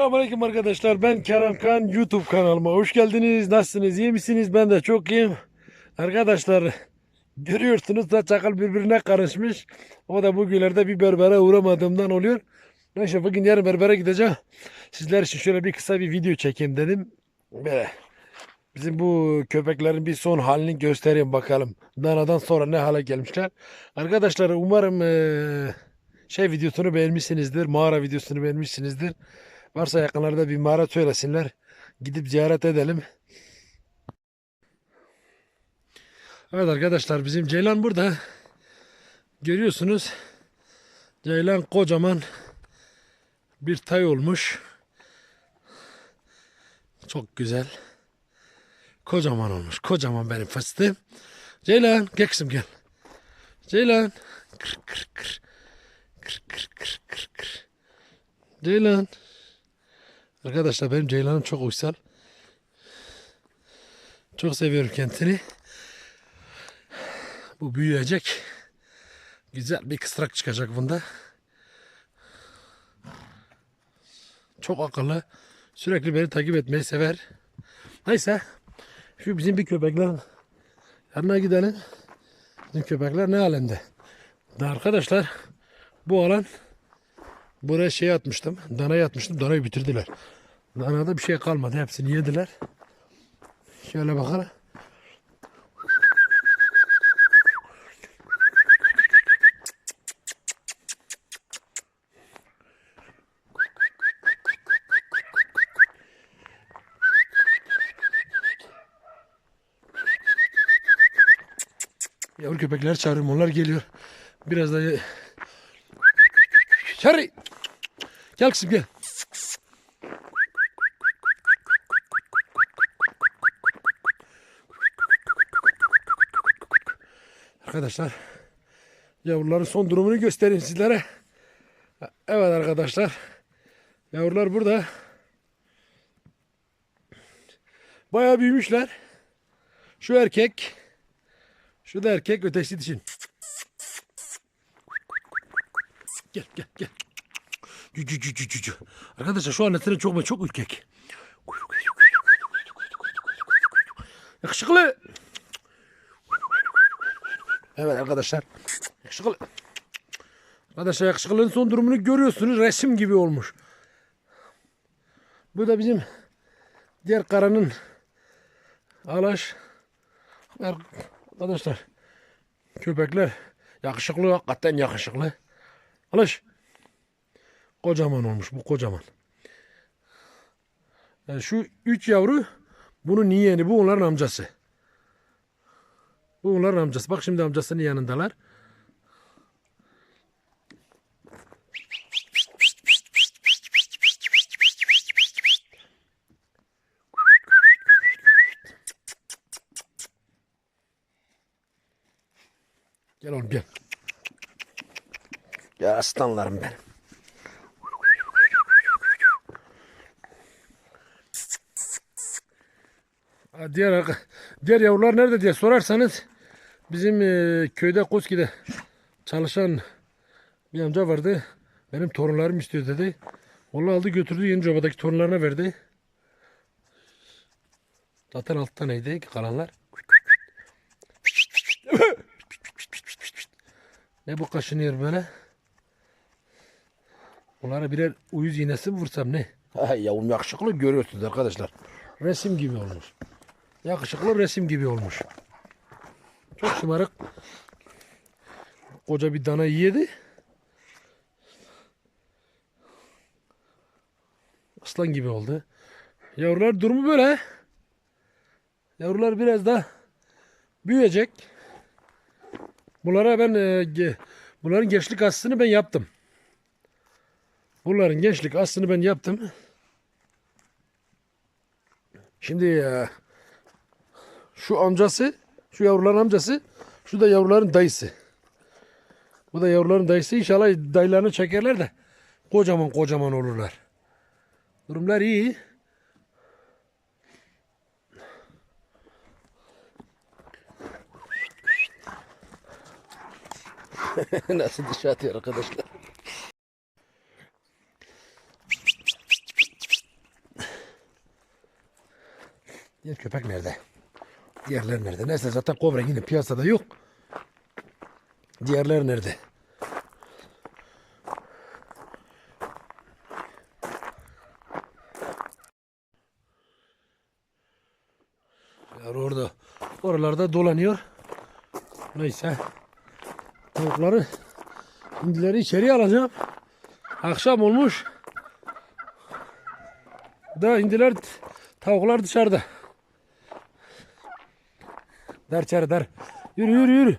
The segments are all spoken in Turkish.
Selamünaleyküm arkadaşlar. Ben Kerem Kan. YouTube kanalıma hoş geldiniz. Nasılsınız? İyi misiniz? Ben de çok iyiyim. Arkadaşlar görüyorsunuz da çakal birbirine karışmış. O da bugünlerde bir berbere uğramadığımdan oluyor. Neyse bugün yarın berbere gideceğim. Sizler için şöyle bir kısa bir video çekeyim dedim. Böyle. Bizim bu köpeklerin bir son halini göstereyim bakalım. Danadan sonra ne hale gelmişler. Arkadaşlar umarım şey videosunu beğenmişsinizdir. Mağara videosunu beğenmişsinizdir. Varsa yakınlarda bir mağara söylesinler. Gidip ziyaret edelim. Evet arkadaşlar bizim Ceylan burada. Görüyorsunuz. Ceylan kocaman bir tay olmuş. Çok güzel. Kocaman olmuş. Kocaman benim fıstığım. Ceylan gel kızım gel. Ceylan. Kır kır kır. Kır kır kır kır kır. Ceylan. Arkadaşlar benim Ceylan'ım çok uysal. Çok seviyorum kendini. Bu büyüyecek. Güzel bir kısrak çıkacak bunda. Çok akıllı. Sürekli beni takip etmeyi sever. Neyse. Şu bizim bir köpekler yanına gidelim. Bizim köpekler ne halinde? Da arkadaşlar bu alan buraya şey atmıştım. Danayı atmıştım. Danayı bitirdiler. Danada bir şey kalmadı. Hepsini yediler. Şöyle bakalım. Yavru köpekler çağırıyorum. Onlar geliyor. Biraz da... Şari! Gel kızım gel. Arkadaşlar yavruların son durumunu göstereyim sizlere. Evet arkadaşlar. Yavrular burada. Bayağı büyümüşler. Şu erkek. Şu da erkek ötesi dişin. Gel gel gel. Arkadaşlar şu annesine çok çok ürkek. Yakışıklı. Evet arkadaşlar. Yakışıklı. Arkadaşlar yakışıklının son durumunu görüyorsunuz. Resim gibi olmuş. Bu da bizim diğer karanın alaş. Arkadaşlar köpekler yakışıklı hakikaten yakışıklı. Alış. Kocaman olmuş bu kocaman. Yani şu üç yavru bunun yeğeni bu onların amcası. Bu onların amcası. Bak şimdi amcasının yanındalar. Gel oğlum gel. Ya aslanlarım benim. Diğer diğer yavrular nerede diye sorarsanız bizim e, köyde Koski'de çalışan bir amca vardı. Benim torunlarım istiyor dedi. Onu aldı götürdü Yenicoba'daki torunlarına verdi. Zaten altı taneydi kalanlar. Ne bu kaşınıyor böyle? Onlara birer uyuz iğnesi mi vursam ne? Ay yavrum yakışıklı görüyorsunuz arkadaşlar. Resim gibi olmuş. Yakışıklı resim gibi olmuş. Çok şımarık. Koca bir dana yedi. Aslan gibi oldu. Yavrular durumu böyle. Yavrular biraz da büyüyecek. Bunlara ben e, bunların gençlik aslını ben yaptım. Bunların gençlik aslını ben yaptım. Şimdi e, şu amcası, şu yavruların amcası, şu da yavruların dayısı. Bu da yavruların dayısı. İnşallah dayılarını çekerler de kocaman kocaman olurlar. Durumlar iyi. Nasıl dışarı atıyor arkadaşlar. Diğer köpek nerede? Diğerler nerede? Neyse zaten kobra yine piyasada yok. Diğerler nerede? Yar orada. Oralarda dolanıyor. Neyse. Tavukları hindileri içeri alacağım. Akşam olmuş. Da hindiler tavuklar dışarıda. Der içeri der. Yürü yürü yürü.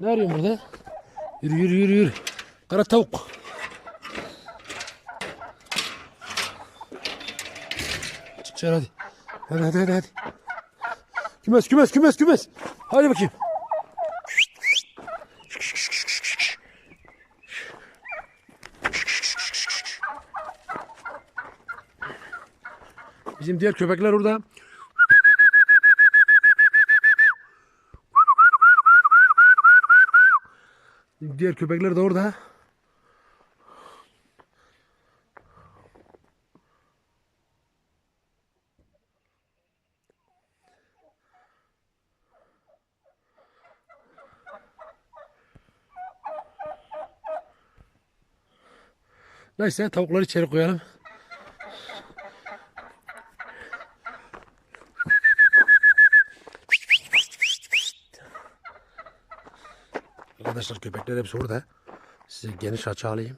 Ne arıyorsun burada? Yürü yürü yürü yürü. Kara tavuk. Çık dışarı hadi. Hadi hadi hadi hadi. Kümes kümes kümes kümes. Hadi bakayım. Bizim diğer köpekler orada. Diğer köpekler de orada. Neyse tavukları içeri koyalım. Arkadaşlar köpekler hepsi orada. Size geniş açı alayım.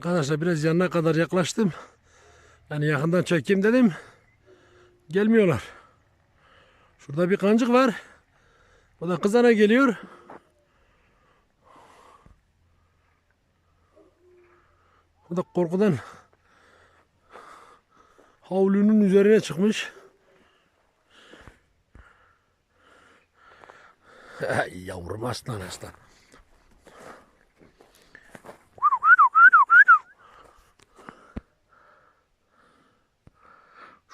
Arkadaşlar biraz yanına kadar yaklaştım. Yani yakından çekeyim dedim. Gelmiyorlar. Şurada bir kancık var. O da kızana geliyor. O da korkudan havlunun üzerine çıkmış. Yavrum aslan aslan.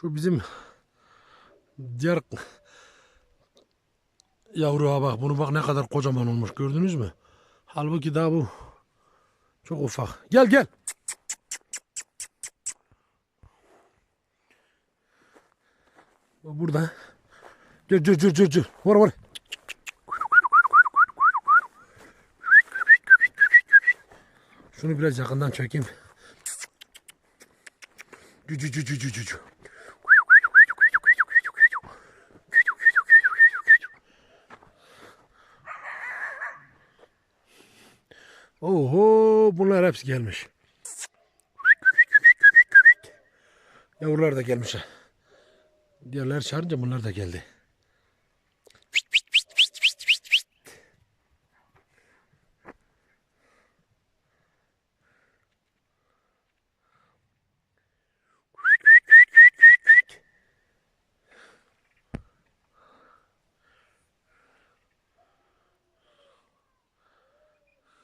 Şu bizim diğer yavruya bak bunu bak ne kadar kocaman olmuş gördünüz mü? Halbuki daha bu çok ufak. Gel gel. Burada. Gel gel gel. gel. Var var. Şunu biraz yakından çekeyim. Cü cü cü cü cü cü Oho bunlar hepsi gelmiş. Yavrular da gelmiş. Diğerler çağırınca bunlar da geldi.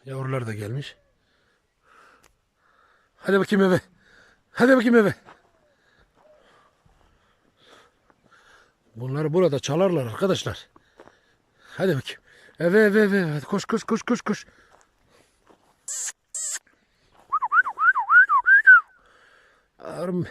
Yavrular da gelmiş. Hadi bakayım eve. Hadi bakayım eve. Bunları burada çalarlar arkadaşlar. Hadi bakayım. Eve eve eve. Hadi koş koş koş koş koş. Arım.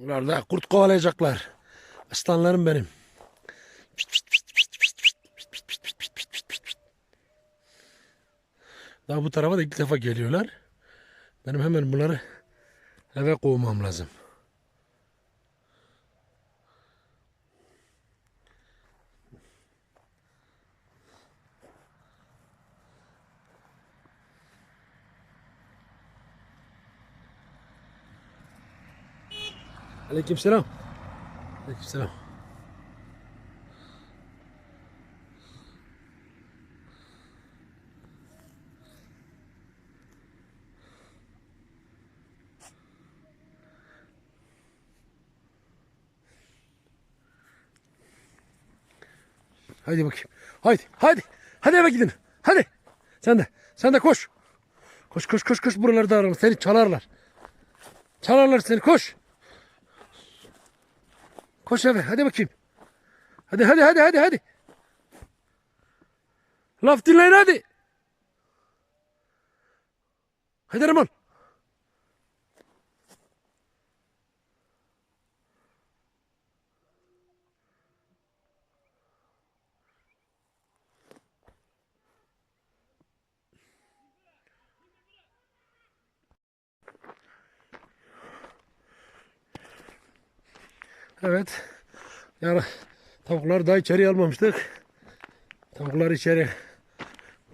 Bunlar da kurt kovalayacaklar. Aslanlarım benim. Daha bu tarafa da ilk defa geliyorlar. Benim hemen bunları eve kovmam lazım. Aleykümselam. Aleykümselam. Haydi bakayım. Haydi, haydi. Hadi eve gidin. Hadi. Sen de, sen de koş. Koş, koş, koş, koş. Buralarda ararım. Seni çalarlar. Çalarlar seni. Koş. خش هذا هذا مكيم هذا هذا هذا هذا هذا. لافتي لاين هذا هذا رمال. Evet. Yani tavukları daha içeri almamıştık. Tavukları içeri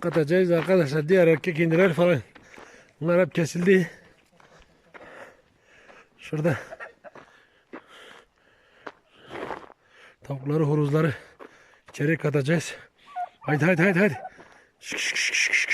katacağız arkadaşlar. Diğer erkek indiler falan. Bunlar hep kesildi. Şurada tavukları, horozları içeri katacağız. Haydi haydi haydi haydi. Şık, şık, şık, şık.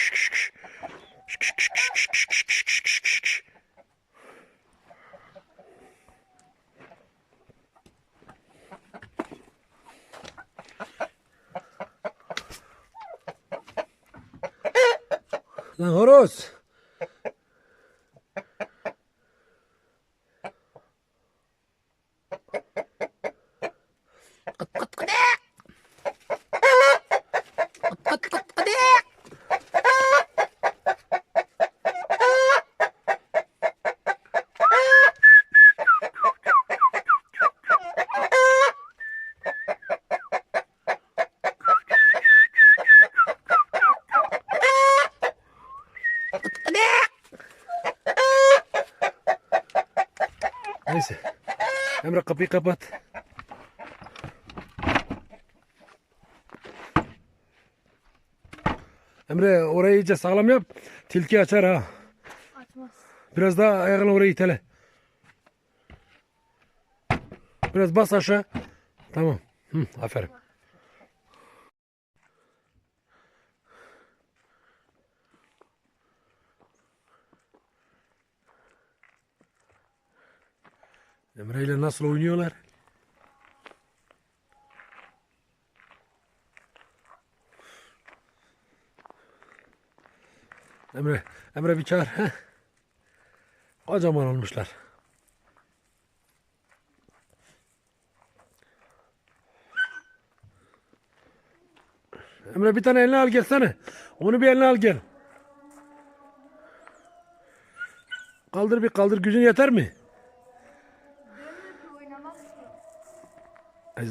Нагород! Emre kapıyı kapat. Emre orayı iyice sağlam yap. Tilki açar ha. Açmaz. Biraz daha ayağını oraya itele. Biraz bas aşağı. Tamam. Hı, aferin. Emre ile nasıl oynuyorlar? Emre, Emre bir çağır. Heh. Kocaman olmuşlar. Emre bir tane eline al gelsene. Onu bir eline al gel. Kaldır bir kaldır gücün yeter mi?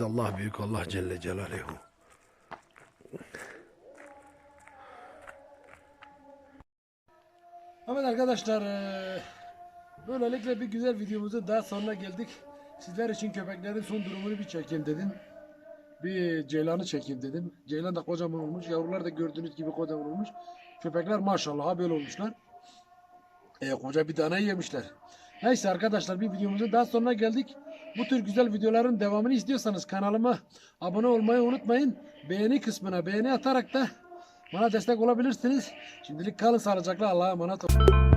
Allah büyük Allah Celle Celaluhu. Evet arkadaşlar eee, böylelikle bir güzel videomuzun daha sonuna geldik. Sizler için köpeklerin son durumunu bir çekeyim dedim. Bir ceylanı çekeyim dedim. Ceylan da kocaman olmuş. Yavrular da gördüğünüz gibi kocaman olmuş. Köpekler maşallah böyle olmuşlar. E, koca bir tane yemişler. Neyse arkadaşlar bir videomuzun daha sonuna geldik. Bu tür güzel videoların devamını istiyorsanız kanalıma abone olmayı unutmayın. Beğeni kısmına beğeni atarak da bana destek olabilirsiniz. Şimdilik kalın sağlıcakla Allah'a emanet olun.